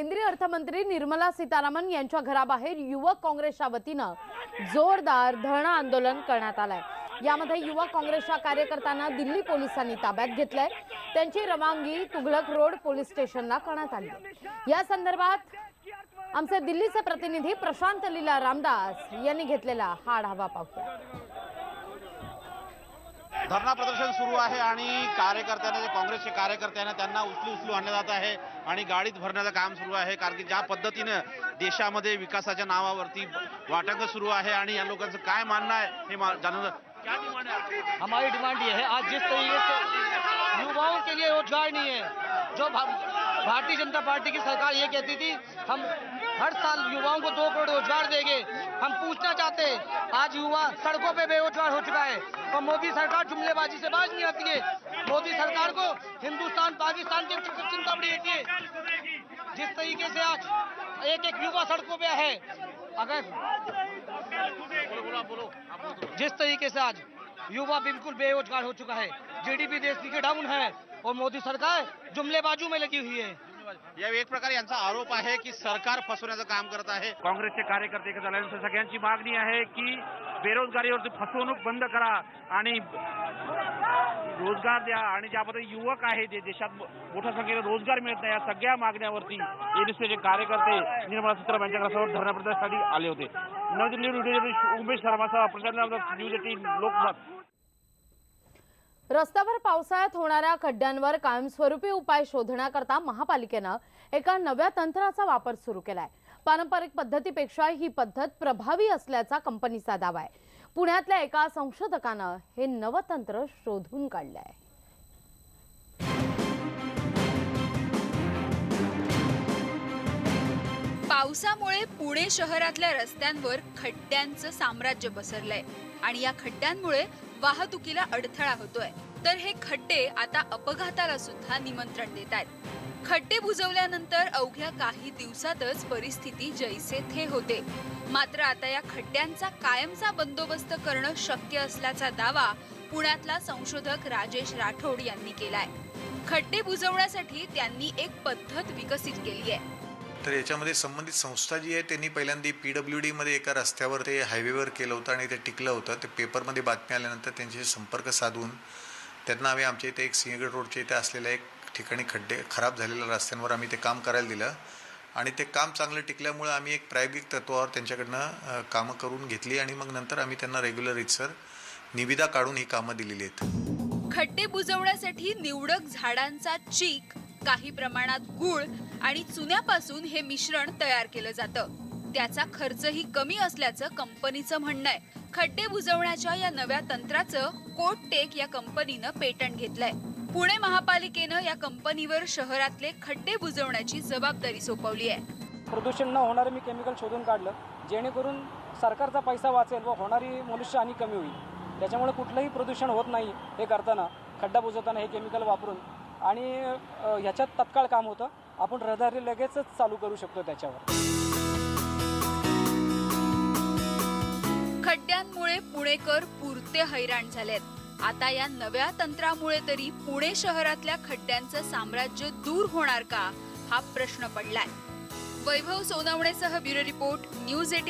केंद्रीय अर्थमंत्री निर्मला सीतारामन यांच्या घराबाहेर युवक काँग्रेसच्या वतीनं जोरदार धरणं आंदोलन करण्यात आलंय. यामध्ये युवक काँग्रेसच्या कार्यकर्त्यांना दिल्ली पोलिसांनी ताब्यात घेतलंय. त्यांची रवानगी तुघलक रोड पोलीस स्टेशनला करण्यात आली या संदर्भात आमचे दिल्लीचे प्रतिनिधी प्रशांत लीला रामदास यांनी घेतलेला हा आढावा पाहूया. धरणा प्रदर्शन सुरू आहे आणि कार्यकर्त्यांना जे काँग्रेसचे कार्यकर्त्यांना त्यांना उचलू उचलू आणलं जात आहे आणि गाडीत भरण्याचं काम सुरू आहे कारण की ज्या पद्धतीनं देशामध्ये विकासाच्या नावावरती वाटंग सुरू आहे आणि या लोकांचं काय मानणं आहे हे मा- जाणून क्या डिमांड है हमारी डिमांड ये है, आज जिस तरीके से युवाओं के लिए रोज़गार नहीं है, जो भारतीय जनता पार्टी की सरकार ये कहती थी, हम हर साल युवाओं को दो करोड़ रोज़गार देंगे। हम पूछना चाहते हैं, आज युवा सड़कों पे बेरोजगार हो चुका है और मोदी सरकार जुमलेबाजी से बाज नहीं आती है। मोदी सरकार को हिंदुस्तान, पाकिस्तान की चिंता बड़ी रहती है। जिस तरीके से आज एक एक युवा सड़कों पे है, अगर जिस तरीके से आज युवा बिल्कुल बेरोजगार हो चुका है। जीडीपी देश की डाउन है और मोदी सरकार जुमलेबाजू में लगी हुई है। या एक प्रकारे यांचा आरोप आहे की सरकार फसवण्याचं काम करत आहे। काँग्रेसचे कार्यकर्ते एकत्र सगळ्यांची मागणी आहे की बेरोजगारीवरती फसवणूक बंद करा आणि रोजगार द्या आणि ज्या पद्धती युवक आहे जे देशात मोठ्या संख्येने रोजगार मिळत नाही या सगळ्या मागण्यावरती एनएससीचे कार्यकर्ते निर्मला सीतारामन यांच्या घरासमोर धरणा प्रदर्शनासाठी आले होते. नवी दिल्ली उमेश न्यूज एटीन लोकमत. रस्त्यावर पावसाळ्यात होणाऱ्या खड्ड्यांवर कायमस्वरूपी उपाय शोधण्याकरता महापालिकेनं एका नव्या तंत्राचा वापर सुरू केलाय. पारंपरिक पद्धतीपेक्षा ही पद्धत प्रभावी असल्याचा कंपनीचा दावा आहे. पुण्यातल्या एका संशोधकानं हे नवतंत्र तंत्र शोधून आहे पावसामुळे पुणे शहरातल्या रस्त्यांवर खड्ड्यांचं साम्राज्य पसरलंय. आणि या खड्ड्यांमुळे वाहतुकीला अडथळा होतोय. तर हे खड्डे आता अपघाताला सुद्धा निमंत्रण देत आहेत खड्डे बुजवल्यानंतर अवघ्या काही दिवसातच परिस्थिती जैसे थे होते. मात्र आता या खड्ड्यांचा कायमचा बंदोबस्त करणं शक्य असल्याचा दावा पुण्यातला संशोधक राजेश राठोड यांनी केलाय. खड्डे बुजवण्यासाठी त्यांनी एक पद्धत विकसित केली आहे तर याच्यामध्ये संबंधित संस्था जी आहे त्यांनी पहिल्यांदा पी डब्ल्यू डीमध्ये एका रस्त्यावर ते हायवेवर केलं होतं आणि ते टिकलं होतं. ते पेपरमध्ये बातमी आल्यानंतर त्यांच्याशी संपर्क साधून त्यांना आम्ही आमच्या इथे एक सिंहगड रोडच्या इथे असलेल्या एक ठिकाणी खड्डे खराब झालेल्या रस्त्यांवर आम्ही ते काम करायला दिलं. आणि ते काम चांगलं टिकल्यामुळे आम्ही एक प्रायोगिक तत्वावर त्यांच्याकडनं कामं करून घेतली आणि मग नंतर आम्ही त्यांना रेग्युलर रितसर निविदा काढून ही कामं दिलेली आहेत. खड्डे बुजवण्यासाठी निवडक झाडांचा चीक काही प्रमाणात गुळ आणि चुन्यापासून हे मिश्रण तयार केलं जातं. त्याचा खर्चही कमी असल्याचं कंपनीचं म्हणणं आहे. खड्डे बुजवण्याच्या या नव्या तंत्राचं कोटटेक या कंपनीनं पेटंट घेतलंय. पुणे महापालिकेनं या कंपनीवर शहरातले खड्डे बुजवण्याची जबाबदारी सोपवली आहे. प्रदूषण न होणारं मी केमिकल शोधून काढलं जेणेकरून सरकारचा पैसा वाचेल व होणारी मनुष्यहानी कमी होईल. त्याच्यामुळे कुठलंही प्रदूषण होत नाही हे करताना खड्डा बुजवताना हे केमिकल वापरून आणि ह्याच्यात तत्काळ काम होतं. आपण रहदारी लगेचच चालू करू शकतो त्याच्यावर. खड्ड्यांमुळे पुणेकर पुरते हैराण झालेत. आता या नव्या तंत्रामुळे तरी पुणे शहरातल्या खड्ड्यांचं साम्राज्य दूर होणार का हा प्रश्न पडलाय. वैभव सोनवणेसह ब्युरो रिपोर्ट न्यूज एटी